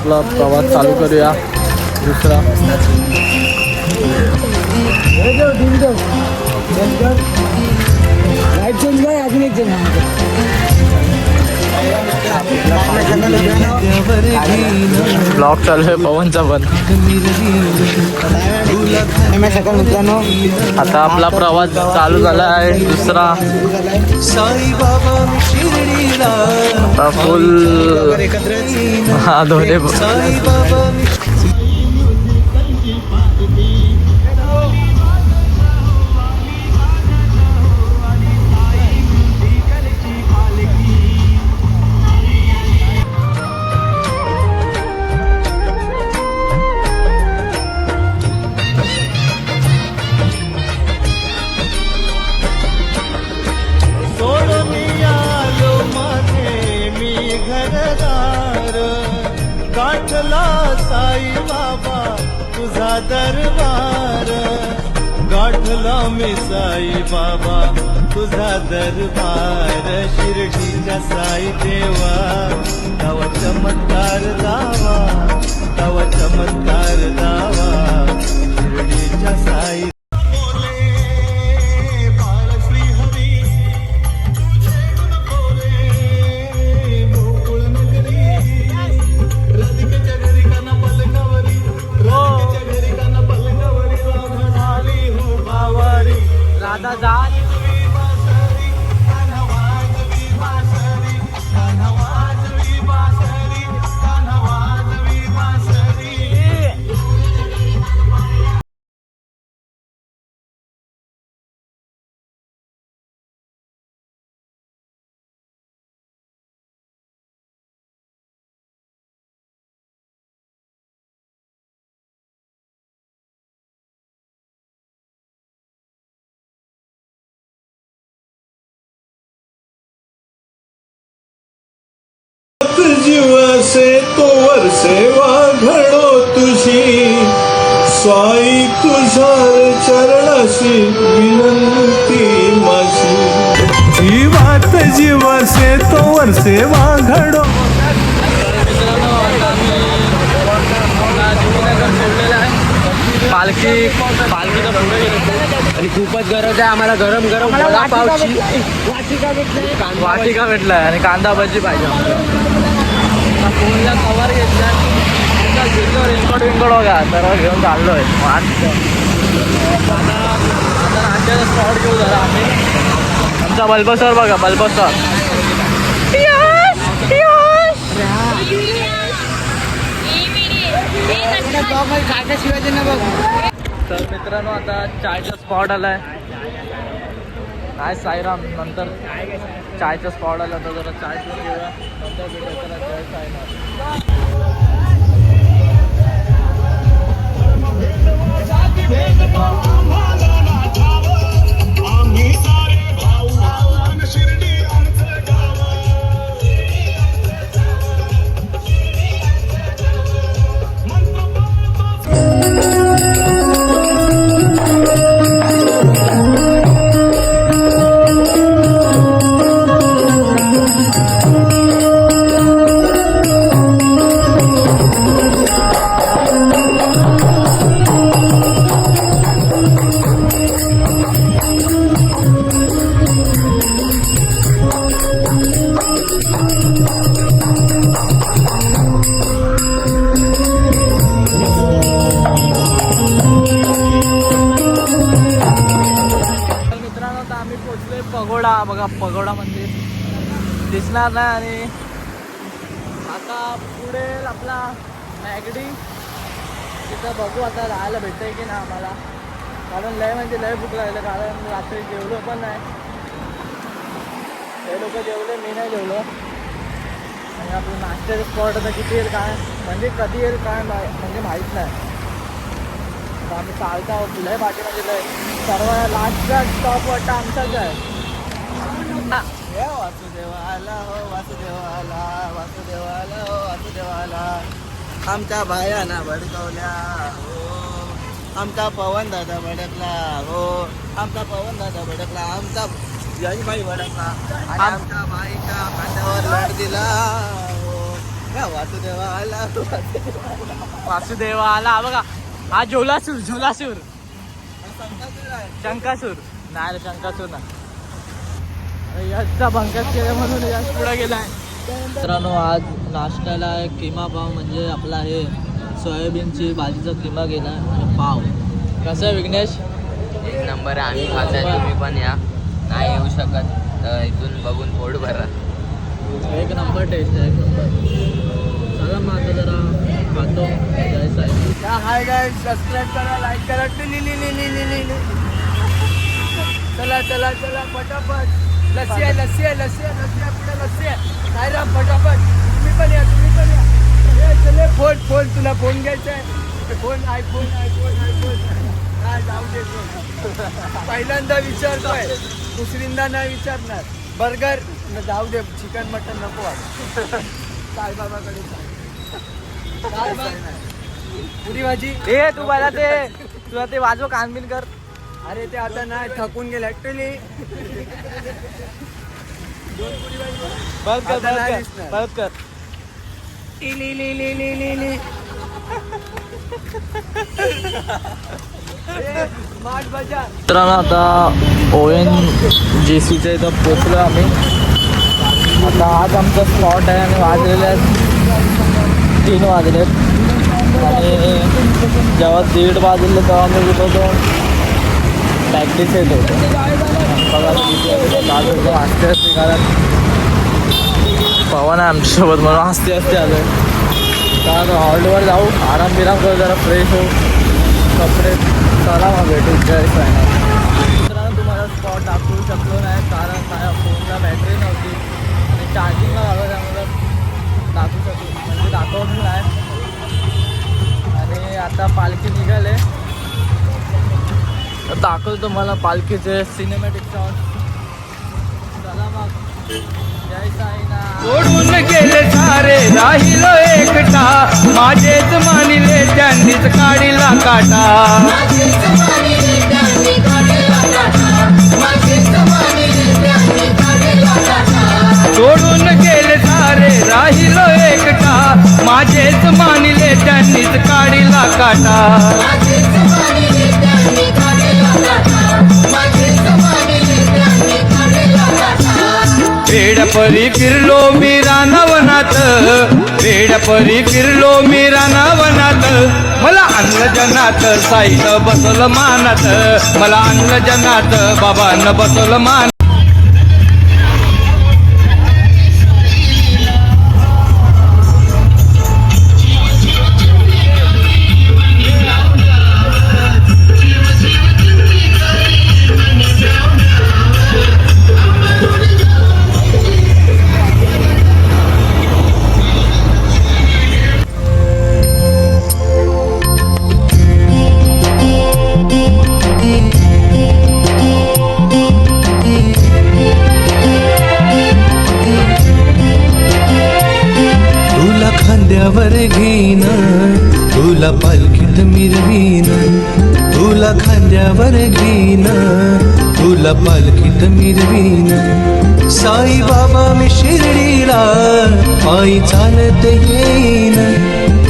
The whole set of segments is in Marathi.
आपला प्रवास चालू करूया. दुसरा. लाइट चेंज कर अजून एक जण ब्लॉग चालू आहे पवनचा पण. मित्रांनो आता आपला प्रवास चालू झाला आहे दुसरा. आता फुल हा दोन्ही दरबार गाठला मी साई बाबा तुझा दरबार शिर्डीच्या साई देवा. तव चमत्कार दावा तव चमत्कार दावा जीव से तो वर्षे वाघडो तुझी। स्वाई तुझ्या चरणाशी विनंती माझी। जीवात जीव से तो वर्षे वाघडो पालखी घेतो आणि खूपच गरज आहे आम्हाला गरम गरम वडापावची. वाटिका भेटलाय आणि कांदा भजी पाहिजे. फोनला कवर घेतला घेतो रेनकोट विनकोट बघा. तर घेऊन चाललोय. मस्त आता आता नाश्त्याचा स्पॉट घेऊ जरा आम्ही. आमचा बल्बसर बघा बल्बसर तर मित्रांनो आता चायचा स्पॉट आलाय. काय साईराम? नंतर चायचा स्पॉट आला तर जरा चाय पिऊन घेऊया. नंतर भेटूया चला जय साईनाथ आता पगोडा बघा पगोडा मंदिर. दिसणार नाही आणि आता पुढे आपला मॅगडी. तिथं बघू आता राहायला भेटतंय की नाही आम्हाला. कारण लय म्हणजे लय भूक लागलं कारण रात्री जेवलो पण नाही. ते लोक जेवले मी नाही जेवलो. आणि आपलं नाश्त्याचं स्पॉट आता किती येईल काय? म्हणजे कधी येईल काय म्हणजे माहीत नाही. तर आम्ही चालता आहोत. लय पाठीमध्ये लय. सर्व लास्टचा स्टॉप वाटतं आमचाच आहे. हे. वासुदेवाला हो वासुदेवाला वासुदेवाला हो वासुदेवाला. आमच्या बायाना भडकवल्या हो. आमचा पवन दादा भडकला हो. आमचा पवन दादा भडकला आमचा यशबाई भडकला. आणि आमच्या बाईच्या खांद्यावर लढ दिला हो. या वासुदेवा आला वासुदेवा आला हा बघा. हा झोलासूर झोलासूर. शंकासूर. नाही रे शंकासूर ना यशचा भंकस केला म्हणून यश पुढे गेलाय. मित्रांनो आज नाश्त्याला एक किमा पाव म्हणजे आपला हे सोयाबीनची भाजीचा किमा गेला आणि पाव. कसं आहे विघ्नेश? एक नंबर आहे. आम्ही खाल्लाय तुम्ही पण या. नाही येऊ शकत. तर इथून बघून पोट भरा. एक नंबर टेस्ट आहे. एक नंबर चला मग आता जरा खातो जायचं आहे हाय गाय सबस्क्राईब करा लाईक करा. टिली लिली लिली लिली चला चला चला पटापट. लस्सी आहे लस्सी आहे लस्सी आहे लस्सी आहे पुढे लस्सी आहे. काय राम पटापट. तुम्ही पण या तुम्ही पण या. ए, चले फोन फोन तुला फोन घ्यायचा आहे. फोन आयफोन आयफोन आयफोन काय जाऊ दे पहिल्यांदा विचारतोय. दुसरींदा नाही विचारणार. बर्गर जाऊ दे चिकन मटन नको वाट. साईबाबाकडे चाल. पुरी भाजी. ए तू मला ते तुला ते वाजव कानबिन कर. अरे ते आता नाही थकून गेले ऍक्च्युली बंद कर आता नाही कर दिसणार. बंद कर. स्मार्ट बाजार मित्रांनो आता ओ एन जे सीच्या इथं पोचलो आम्ही. आता आज आमचा स्पॉट आहे आणि वाजलेले आहेत तीन वाजले आणि जेव्हा दीड वाजले तेव्हा मी गेलो होतो प्रॅक्टिस येत होतो. बघा हसते असते कारण पवन आहे आमच्यासोबत म्हणून हसते असते आलो तर हॉलवर जाऊ आराम बिराम करू जरा फ्रेश होऊ. कपडे चला मग भेटू जय फायनल तुम्हाला स्पॉट दाखवू शकलो नाही कारण काय दाखवतो तुम्हाला पालखीचे सिनेमॅटिक शॉट चला मग. सोडून गेले सारे राहिलो एकटा. माझेच मानिले त्यांनीच काढिला काटा. सोडून गेले सारे राहिलो एकटा. माझेच मानिले त्यांनीच काढिला काटा. परी फिरलो मी रानवनात. वेडपरी फिरलो मी रानावनात. मला अन्नजनात जनात साईन बसवलं मानात. मला अन्नजनात जनात बाबांना बसवलं मान पालखीत मिरवीन. साई बाबा मी शिर्डीला पायी चालत येईन.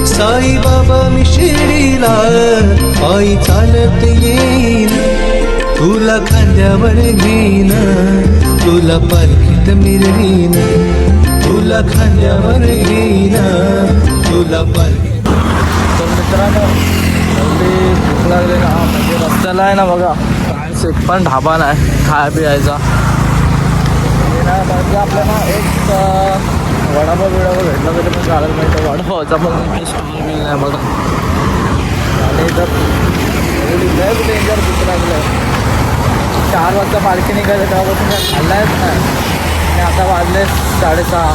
साई बाबा मी शिर्डीला पायी चालत येईन. तुला खांद्यावर घेईन तुला पालखीत मिरवीन. तुला खांद्यावर घेईन तुला पालखी तर मित्रांनो लागले भूक ना म्हणजे रस्त्याला आहे ना बघा. काहीच एक पण ढाबा नाही खाया पियायचा. म्हणजे आपल्याला एक वडापाव बिडापाव भेटला तरी पण चालेल माहिती वडापावचा पण काही स्टॉल बिल नाही बघा आणि डेंजर चार वाजता पालखी निघायचं तेव्हापासून काय खाल्लायच नाही. आणि आता वाजले साडेसहा.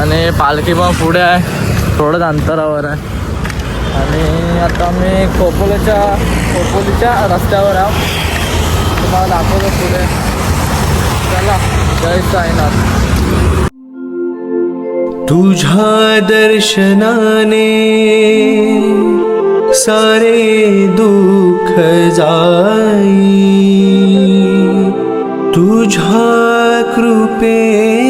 आणि पालखी पण पुढे आहे. थोडंच अंतरावर आहे. आणि आता मी खोपोलीच्या खोपोलीच्या रस्त्यावर आहो. तुम्हाला दाखवतो पुढे. चला जय साईनाथ. तुझ्या दर्शनाने सारे दुःख जाई. तुझ्या कृपे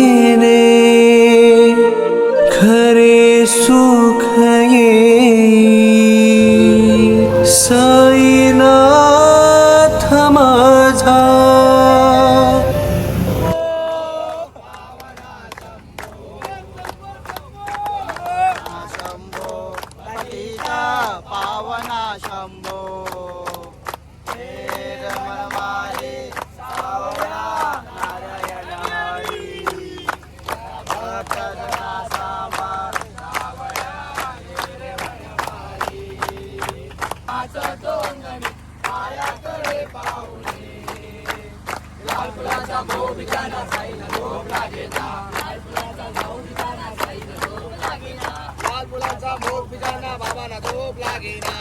लाल फुलाचा भोग पिताना बाबाला झोप लागेना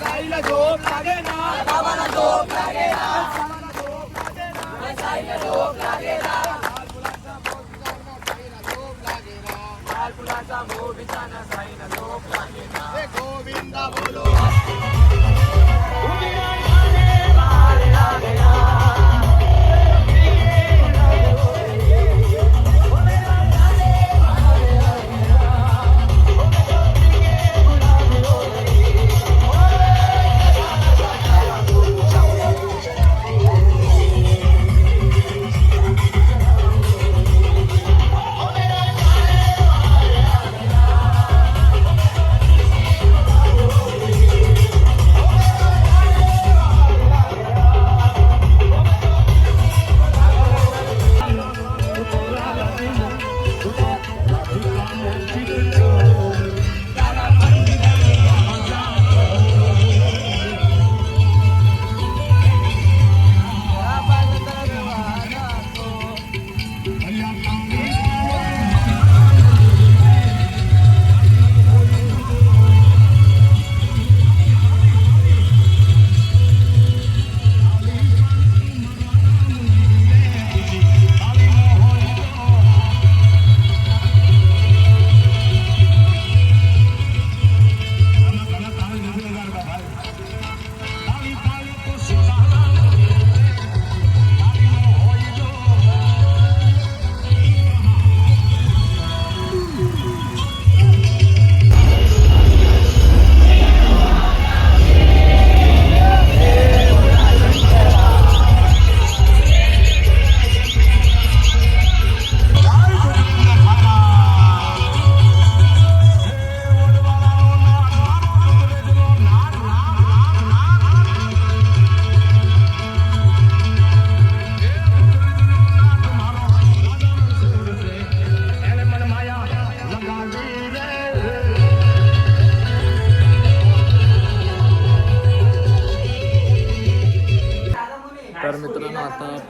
साईला झोप लागेना बाबांना झोप लागेना साईला झोप लागेना लाल फुलाचा भोग पिताना साईला झोप लागेना लाल फुलाचा भोग पिताना गोविंदा बोलो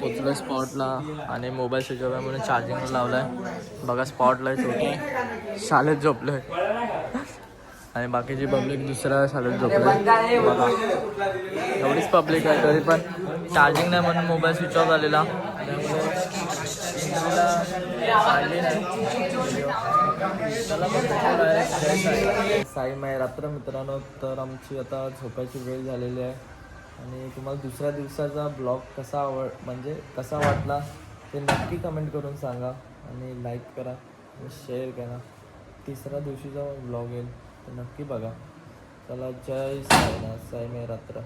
पोचलो स्पॉटला आणि मोबाईल स्विच ऑफ आहे म्हणून चार्जिंगला लावलाय. बघा स्पॉटला झोपले शाळेत झोपलोय. आणि बाकीची पब्लिक दुसऱ्या शाळेत झोपले. बघा. एवढीच पब्लिक आहे तरी पण चार्जिंग नाही म्हणून मोबाईल स्विच ऑफ झालेला. नाही. साई माय रात्र मित्रांनो तर आमची आता झोपायची वेळ झालेली आहे. आणि तुम्हाला दुसऱ्या दिवसाचा ब्लॉग कसा आवड म्हणजे कसा वाटला ते नक्की कमेंट करून सांगा आणि लाईक करा आणि शेअर करा. तिसऱ्या दिवशीचा ब्लॉग येईल तर नक्की बघा. चला जय साईना साई मे रात्र